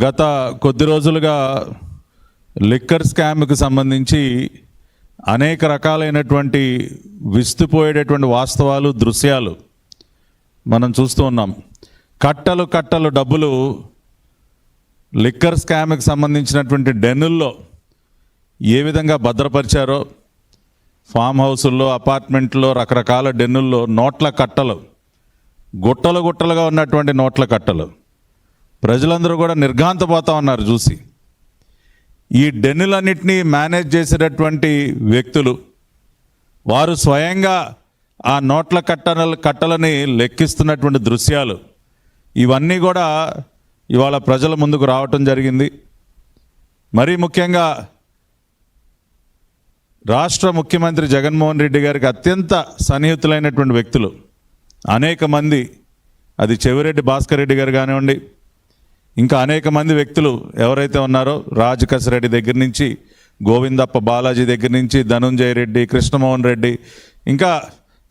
గత కొద్ది రోజులుగా లిక్కర్ స్కామ్కి సంబంధించి అనేక రకాలైనటువంటి విస్తుపోయేటటువంటి వాస్తవాలు దృశ్యాలు మనం చూస్తూ ఉన్నాం. కట్టలు కట్టలు డబ్బులు లిక్కర్ స్కామ్కి సంబంధించినటువంటి డెన్నుల్లో ఏ విధంగా భద్రపరిచారో ఫామ్ హౌసుల్లో అపార్ట్మెంట్లో రకరకాల డెన్నుల్లో నోట్ల కట్టలు గుట్టలు గుట్టలుగా ఉన్నటువంటి నోట్ల కట్టలు. ప్రజలందరూ కూడా నిర్ఘాంతపోతా ఉన్నారు చూసి. ఈ డెన్నులన్నింటినీ మేనేజ్ చేసేటటువంటి వ్యక్తులు వారు స్వయంగా ఆ నోట్ల కట్టల కట్టలని లెక్కిస్తున్నటువంటి దృశ్యాలు ఇవన్నీ కూడా ఇవాళ ప్రజల ముందుకు రావటం జరిగింది. మరీ ముఖ్యంగా రాష్ట్ర ముఖ్యమంత్రి జగన్మోహన్ రెడ్డి గారికి అత్యంత సన్నిహితులైనటువంటి వ్యక్తులు అనేక మంది అది చెవిరెడ్డి భాస్కర్ రెడ్డి గారు కానివ్వండి ఇంకా అనేక మంది వ్యక్తులు ఎవరైతే ఉన్నారో రాజకస్ రెడ్డి దగ్గర నుంచి గోవిందప్ప బాలాజీ దగ్గర నుంచి ధనుంజయ రెడ్డి కృష్ణమోహన్ రెడ్డి ఇంకా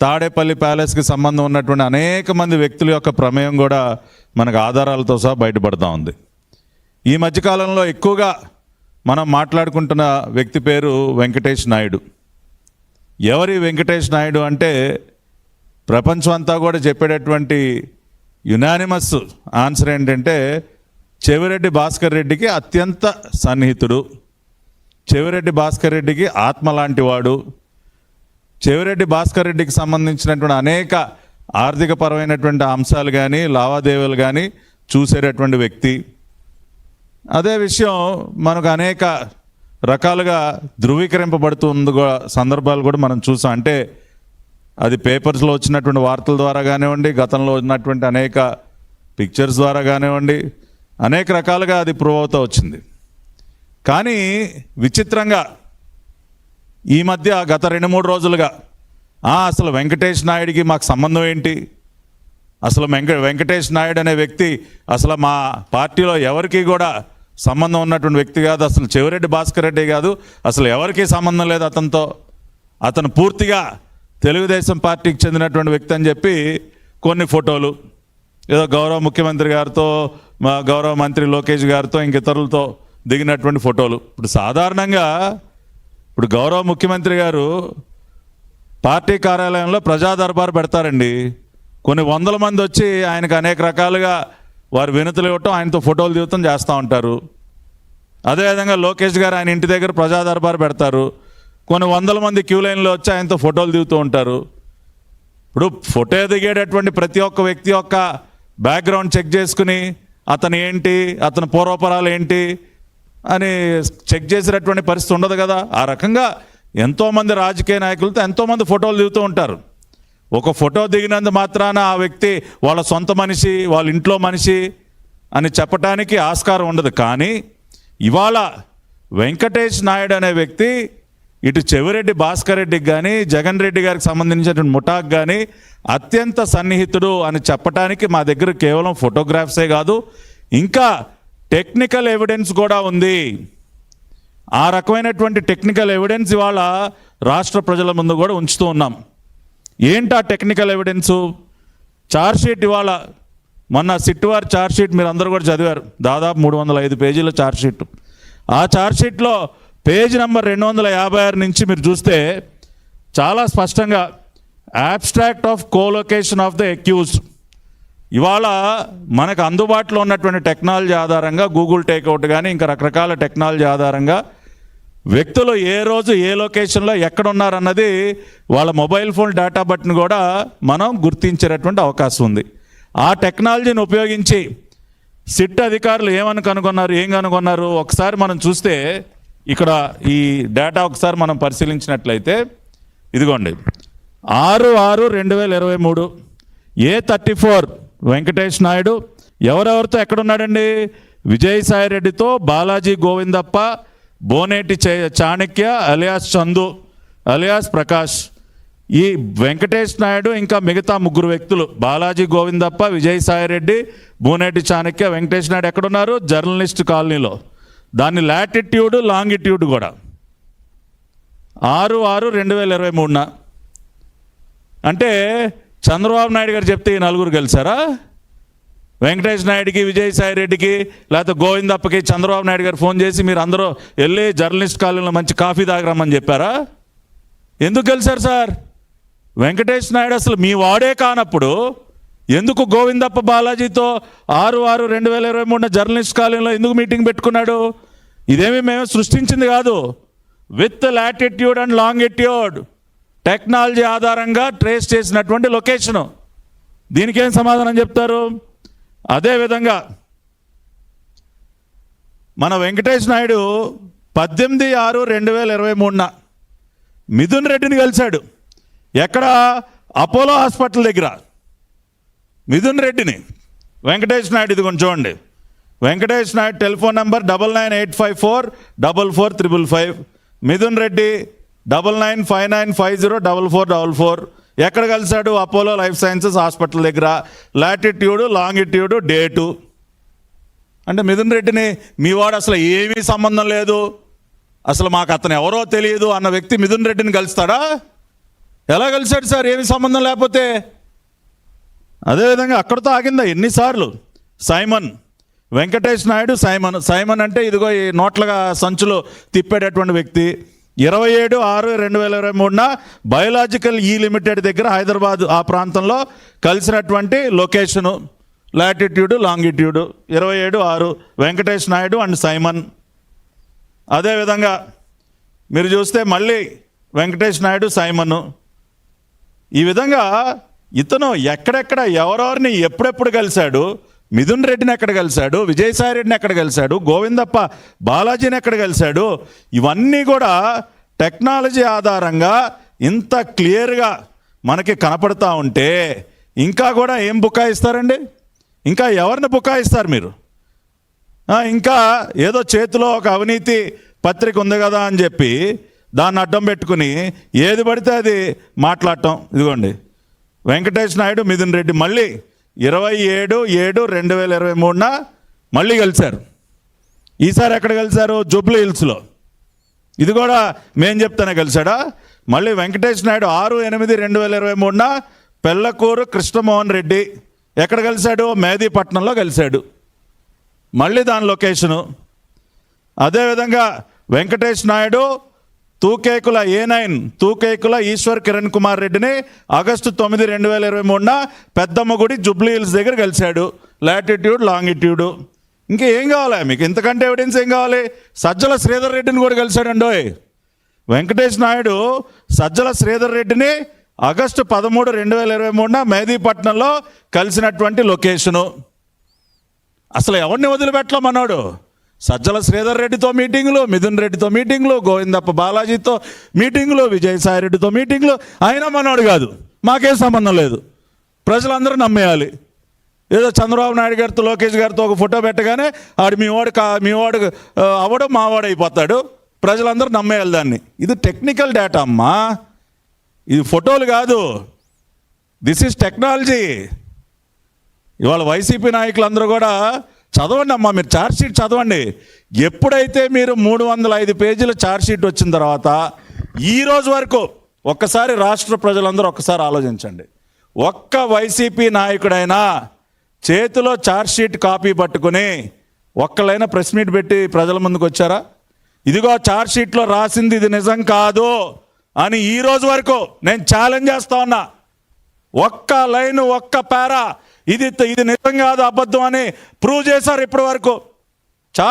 తాడేపల్లి ప్యాలెస్కి సంబంధం ఉన్నటువంటి అనేక మంది వ్యక్తుల యొక్క ప్రమేయం కూడా మనకు ఆధారాలతో సహా బయటపడతా ఉంది. ఈ మధ్యకాలంలో ఎక్కువగా మనం మాట్లాడుకుంటున్న వ్యక్తి పేరు వెంకటేష్ నాయుడు. ఎవరి వెంకటేష్ నాయుడు అంటే ప్రపంచం అంతా కూడా చెప్పేటటువంటి యునానిమస్ ఆన్సర్ ఏంటంటే చెవిరెడ్డి భాస్కర్ రెడ్డికి అత్యంత సన్నిహితుడు. చెవిరెడ్డి భాస్కర్ రెడ్డికి ఆత్మ లాంటి వాడు. చెవిరెడ్డి భాస్కర్ రెడ్డికి సంబంధించినటువంటి అనేక ఆర్థికపరమైనటువంటి అంశాలు కానీ లావాదేవీలు కానీ చూసేటటువంటి వ్యక్తి. అదే విషయం మనకు అనేక రకాలుగా ధృవీకరింపబడుతుంది సందర్భాలు కూడా మనం చూసాం. అంటే అది పేపర్స్లో వచ్చినటువంటి వార్తల ద్వారా కానివ్వండి గతంలో ఉన్నటువంటి అనేక పిక్చర్స్ ద్వారా కానివ్వండి అనేక రకాలుగా అది ప్రూవ్ అవుతూ వచ్చింది. కానీ విచిత్రంగా ఈ మధ్య గత రెండు మూడు రోజులుగా అసలు వెంకటేష్ నాయుడికి మాకు సంబంధం ఏంటి? అసలు వెంక వెంకటేష్ నాయుడు అనే వ్యక్తి అసలు మా పార్టీలో ఎవరికి కూడా సంబంధం ఉన్నటువంటి వ్యక్తి కాదు. అసలు చెవిరెడ్డి భాస్కర్ రెడ్డి కాదు. అసలు ఎవరికీ సంబంధం లేదు అతనితో. అతను పూర్తిగా తెలుగుదేశం పార్టీకి చెందినటువంటి వ్యక్తి అని చెప్పి కొన్ని ఫోటోలు ఏదో గౌరవ ముఖ్యమంత్రి గారితో మా గౌరవ మంత్రి లోకేష్ గారితో ఇంక ఇతరులతో దిగినటువంటి ఫోటోలు. ఇప్పుడు సాధారణంగా ఇప్పుడు గౌరవ ముఖ్యమంత్రి గారు పార్టీ కార్యాలయంలో ప్రజా దర్బార్ పెడతారండి. కొన్ని వందల మంది వచ్చి ఆయనకు అనేక రకాలుగా వారు వినతులు ఇవ్వటం ఆయనతో ఫోటోలు దిగుతాం చేస్తూ ఉంటారు. అదేవిధంగా లోకేష్ గారు ఆయన ఇంటి దగ్గర ప్రజా దర్బార్ పెడతారు. కొన్ని వందల మంది క్యూ లైన్లో వచ్చి ఆయనతో ఫోటోలు దిగుతూ ఉంటారు. ఇప్పుడు ఫోటో దిగేటటువంటి ప్రతి ఒక్క వ్యక్తి యొక్క బ్యాక్గ్రౌండ్ చెక్ చేసుకుని అతను ఏంటి అతని పూర్వపరాలు ఏంటి అని చెక్ చేసేటటువంటి పరిస్థితి ఉండదు కదా. ఆ రకంగా ఎంతోమంది రాజకీయ నాయకులతో ఎంతోమంది ఫోటోలు దిగుతూ ఉంటారు. ఒక ఫోటో దిగినందు మాత్రాన ఆ వ్యక్తి వాళ్ళ సొంత మనిషి వాళ్ళ ఇంట్లో మనిషి అని చెప్పటానికి ఆస్కారం ఉండదు. కానీ ఇవాళ వెంకటేష్ నాయుడు అనే వ్యక్తి ఇటు చెవిరెడ్డి భాస్కర్ రెడ్డికి కానీ జగన్ రెడ్డి గారికి సంబంధించినటువంటి ముఠాకు కానీ అత్యంత సన్నిహితుడు అని చెప్పటానికి మా దగ్గర కేవలం ఫోటోగ్రాఫ్సే కాదు ఇంకా టెక్నికల్ ఎవిడెన్స్ కూడా ఉంది. ఆ రకమైనటువంటి టెక్నికల్ ఎవిడెన్స్ ఇవాళ రాష్ట్ర ప్రజల ముందు కూడా ఉంచుతూ ఉన్నాం. ఏంటి ఆ టెక్నికల్ ఎవిడెన్సు? చార్జ్షీట్ ఇవాళ మొన్న సిట్టువారి చార్జ్షీట్ మీరు అందరూ కూడా చదివారు. దాదాపు మూడు వందల ఐదు పేజీల చార్జ్షీట్ ఆ చార్జ్షీట్లో పేజ్ నెంబర్ రెండు వందల యాభై ఆరు నుంచి మీరు చూస్తే చాలా స్పష్టంగా abstract of collocation of the accused ఇవాళ మనకు అందుబాటులో ఉన్నటువంటి టెక్నాలజీ ఆధారంగా గూగుల్ టేక్అవుట్ కానీ ఇంకా రకరకాల టెక్నాలజీ ఆధారంగా వ్యక్తులు ఏ రోజు ఏ లొకేషన్లో ఎక్కడున్నారన్నది వాళ్ళ మొబైల్ ఫోన్ డేటా బట్టిని కూడా మనం గుర్తించేటటువంటి అవకాశం ఉంది. ఆ టెక్నాలజీని ఉపయోగించి సిట్ అధికారులు ఏమని కనుగొన్నారు ఏం కనుగొన్నారు? ఒకసారి మనం చూస్తే ఇక్కడ ఈ డేటా ఒకసారి మనం పరిశీలించినట్లయితే ఇదిగోండి. ఆరు ఆరు రెండు వేల ఇరవై మూడు A thirty four Venkatesh Naidu ఎవరెవరితో ఎక్కడున్నాడండి? విజయసాయి రెడ్డితో బాలాజీ గోవిందప్ప బోనేటి చాణక్య అలియాస్ చందు అలియాస్ ప్రకాష్. ఈ వెంకటేష్ నాయుడు ఇంకా మిగతా ముగ్గురు వ్యక్తులు బాలాజీ గోవిందప్ప విజయసాయి రెడ్డి బోనేటి చాణక్య వెంకటేష్ నాయుడు ఎక్కడున్నారు? జర్నలిస్ట్ కాలనీలో. దాని లాటిట్యూడ్ లాంగిట్యూడ్ కూడా. ఆరు ఆరు రెండు వేల ఇరవై మూడున. అంటే చంద్రబాబు నాయుడు గారు చెప్తే ఈ నలుగురు కలిసారా వెంకటేష్ నాయుడికి విజయసాయి రెడ్డికి లేకపోతే గోవిందప్పకి చంద్రబాబు నాయుడు గారు ఫోన్ చేసి మీరు అందరూ వెళ్ళి జర్నలిస్ట్ కాలనీలో మంచి కాఫీ తాగరమ్మని చెప్పారా? ఎందుకు గెలిచారు సార్? వెంకటేష్ నాయుడు అసలు మీ వాడే కానప్పుడు ఎందుకు గోవిందప్ప బాలాజీతో ఆరు ఆరు రెండు వేల ఇరవై మూడున జర్నలిస్ట్ కాలనీలో ఎందుకు మీటింగ్ పెట్టుకున్నాడు? ఇదేమి మేము సృష్టించింది కాదు. With latitude and longitude technology ఆధారంగా ట్రేస్ చేసినటువంటి లొకేషను దీనికేం సమాధానం చెప్తారు? అదేవిధంగా మన వెంకటేష్ నాయుడు పద్దెనిమిది ఆరు రెండు వేల ఇరవై మూడున మిథున్ రెడ్డిని కలిశాడు. ఎక్కడ? అపోలో హాస్పిటల్ దగ్గర. మిథున్ రెడ్డిని. వెంకటేష్ నాయుడు ఇది కొంచెం చూడండి. Venkatesh Naidu telephone number double nine eight five four double four triple five. Mithun Reddy double nine five nine five zero double four double four. ఎక్కడ కలిశాడు? అపోలో లైఫ్ సైన్సెస్ హాస్పిటల్ దగ్గర. Latitude longitude date. అంటే మిథున్ రెడ్డిని మీ వాడు అసలు ఏమీ సంబంధం లేదు. అసలు మాకు అతను ఎవరో తెలియదు అన్న వ్యక్తి మిథున్ రెడ్డిని కలుస్తాడా? ఎలా కలిశాడు సార్? ఏమి సంబంధం లేకపోతే? అదేవిధంగా అక్కడితో ఆగిందా ఎన్నిసార్లు? Simon. Venkatesh Naidu Simon. Simon అంటే ఇదిగో ఈ నోట్లగా సంచులు తిప్పేటటువంటి వ్యక్తి. ఇరవై ఏడు ఆరు రెండు వేల ఇరవై మూడున బయోలాజికల్ ఈ లిమిటెడ్ దగ్గర హైదరాబాద్ ఆ ప్రాంతంలో కలిసినటువంటి లొకేషను. Latitude longitude. ఇరవై ఏడు ఆరు వెంకటేష్ నాయుడు అండ్ సైమన్. అదేవిధంగా మీరు చూస్తే మళ్ళీ వెంకటేష్ నాయుడు సైమన్. ఈ విధంగా ఇతను ఎక్కడెక్కడ ఎవరెవరిని ఎప్పుడెప్పుడు కలిశాడు? మిథున్ రెడ్డిని ఎక్కడ కలిశాడు? విజయసాయి రెడ్డిని ఎక్కడ కలిశాడు? గోవిందప్ప బాలాజీని ఎక్కడ కలిశాడు? ఇవన్నీ కూడా టెక్నాలజీ ఆధారంగా ఇంత క్లియర్గా మనకి కనపడతా ఉంటే ఇంకా కూడా ఏం బుకాయిస్తారండి? ఇంకా ఎవరిని బుకాయిస్తారు మీరు? ఇంకా ఏదో చేతిలో ఒక అవినీతి పత్రిక ఉంది కదా అని చెప్పి దాన్ని అడ్డం పెట్టుకుని ఏది పడితే అది మాట్లాడటం. ఇదిగోండి. వెంకటేష్ నాయుడు మిథున్ రెడ్డి మళ్ళీ ఇరవై ఏడు ఏడు రెండు వేల ఇరవై మూడున మళ్ళీ కలిశారు ఈసారి ఎక్కడ కలిశారు జూబ్లీ హిల్స్లో. ఇది కూడా మేం చెప్తానే కలిశాడా మళ్ళీ వెంకటేష్ నాయుడు ఆరు ఎనిమిది రెండు వేల ఇరవై మూడున పెళ్ళకూరు కృష్ణమోహన్ రెడ్డి ఎక్కడ కలిశాడు మేదీపట్నంలో కలిశాడు మళ్ళీ దాని లొకేషను. అదేవిధంగా వెంకటేష్ నాయుడు తూకేకుల ఏ నైన్ తూకేకుల ఈశ్వర్ కిరణ్ కుమార్ రెడ్డిని ఆగస్టు తొమ్మిది రెండు వేల ఇరవై మూడున పెద్దమ్మ గుడి జుబ్లీ హిల్స్ దగ్గర కలిశాడు. లాటిట్యూడ్ లాంగిట్యూడ్ ఇంకా ఏం కావాలి? మీకు ఇంతకంటే ఎవిడెన్స్ ఏం కావాలి? సజ్జల శ్రీధర్ రెడ్డిని కూడా కలిశాడండోయ్ వెంకటేష్ నాయుడు సజ్జల శ్రీధర్ రెడ్డిని ఆగస్టు పదమూడు రెండు వేల ఇరవై మూడున మేదీపట్నంలో కలిసినటువంటి లొకేషను. అసలు ఎవరిని వదిలిపెట్టలో మనోడు? సజ్జల శ్రీధర్ రెడ్డితో మీటింగ్లు మిథున్ రెడ్డితో మీటింగ్లు గోవిందప్ప బాలాజీతో మీటింగ్లు విజయసాయి రెడ్డితో మీటింగ్లు. ఆయన మనోడు కాదు. మాకేం సంబంధం లేదు. ప్రజలందరూ నమ్మేయాలి. ఏదో చంద్రబాబు నాయుడు గారితో లోకేష్ గారితో ఒక ఫోటో పెట్టగానే ఆడు మీ వాడు కా మీ వాడు అవడం మా వాడు అయిపోతాడు. ప్రజలందరూ నమ్మేయాలి దాన్ని. ఇది టెక్నికల్ డేటా అమ్మా. ఇది ఫోటోలు కాదు. This is technology. ఇవాళ వైసీపీ నాయకులందరూ కూడా చదవండి అమ్మా మీరు ఛార్జ్షీట్ చదవండి. ఎప్పుడైతే మీరు మూడు వందల ఐదు పేజీల ఛార్జ్షీట్ వచ్చిన తర్వాత ఈ రోజు వరకు ఒక్కసారి రాష్ట్ర ప్రజలందరూ ఒక్కసారి ఆలోచించండి. ఒక్క వైసీపీ నాయకుడైనా చేతిలో ఛార్జ్షీట్ కాపీ పట్టుకుని ఒక్కలైనా ప్రెస్ మీట్ పెట్టి ప్రజల ముందుకు వచ్చారా? ఇదిగో ఛార్జ్షీట్లో రాసింది ఇది నిజం కాదు అని ఈ రోజు వరకు నేను ఛాలెంజ్ చేస్తా ఉన్నా. ఒక్క లైన్ ఒక్క పారా ఇది ఇది నిజం కాదు అబద్ధం అని ప్రూవ్ చేశారు ఇప్పటి వరకు.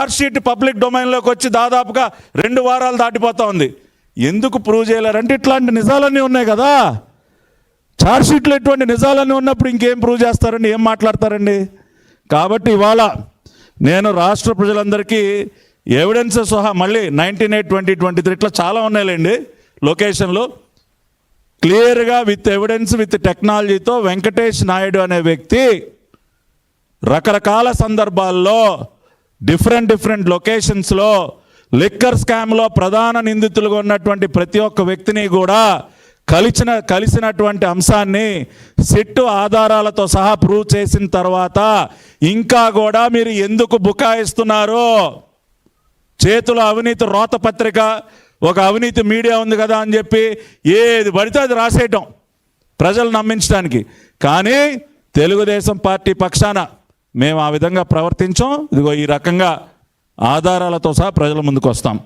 షీట్ పబ్లిక్ డొమైన్లోకి వచ్చి దాదాపుగా రెండు వారాలు దాటిపోతా ఉంది. ఎందుకు ప్రూవ్ చేయలేరంటే ఇట్లాంటి నిజాలన్నీ ఉన్నాయి కదా. షీట్లో ఇటువంటి నిజాలన్నీ ఉన్నప్పుడు ఇంకేం ప్రూవ్ చేస్తారండి? ఏం మాట్లాడతారండి? కాబట్టి ఇవాళ నేను రాష్ట్ర ప్రజలందరికీ ఎవిడెన్స్ సహా మళ్ళీ nineteen eight twenty twenty three ఇట్లా చాలా ఉన్నాయిలేండి. లొకేషన్లు క్లియర్గా విత్ ఎవిడెన్స్ విత్ టెక్నాలజీతో వెంకటేష్ నాయుడు అనే వ్యక్తి రకరకాల సందర్భాల్లో డిఫరెంట్ డిఫరెంట్ లొకేషన్స్లో లిక్కర్ స్కామ్లో ప్రధాన నిందితులుగా ఉన్నటువంటి ప్రతి ఒక్క వ్యక్తిని కూడా కలిసిన కలిసినటువంటి అంశాన్ని సిట్టు ఆధారాలతో సహా ప్రూవ్ చేసిన తర్వాత ఇంకా కూడా మీరు ఎందుకు బుకాయిస్తున్నారు? చేతుల అవినీతి రోత పత్రిక ఒక అవినీతి మీడియా ఉంది కదా అని చెప్పి ఏది పడితే అది రాసేయటం ప్రజలు నమ్మించడానికి. కానీ తెలుగుదేశం పార్టీ పక్షాన మేము ఆ విధంగా ప్రవర్తించాం. ఇదిగో ఈ రకంగా ఆధారాలతో సహా ప్రజల ముందుకు వస్తాం.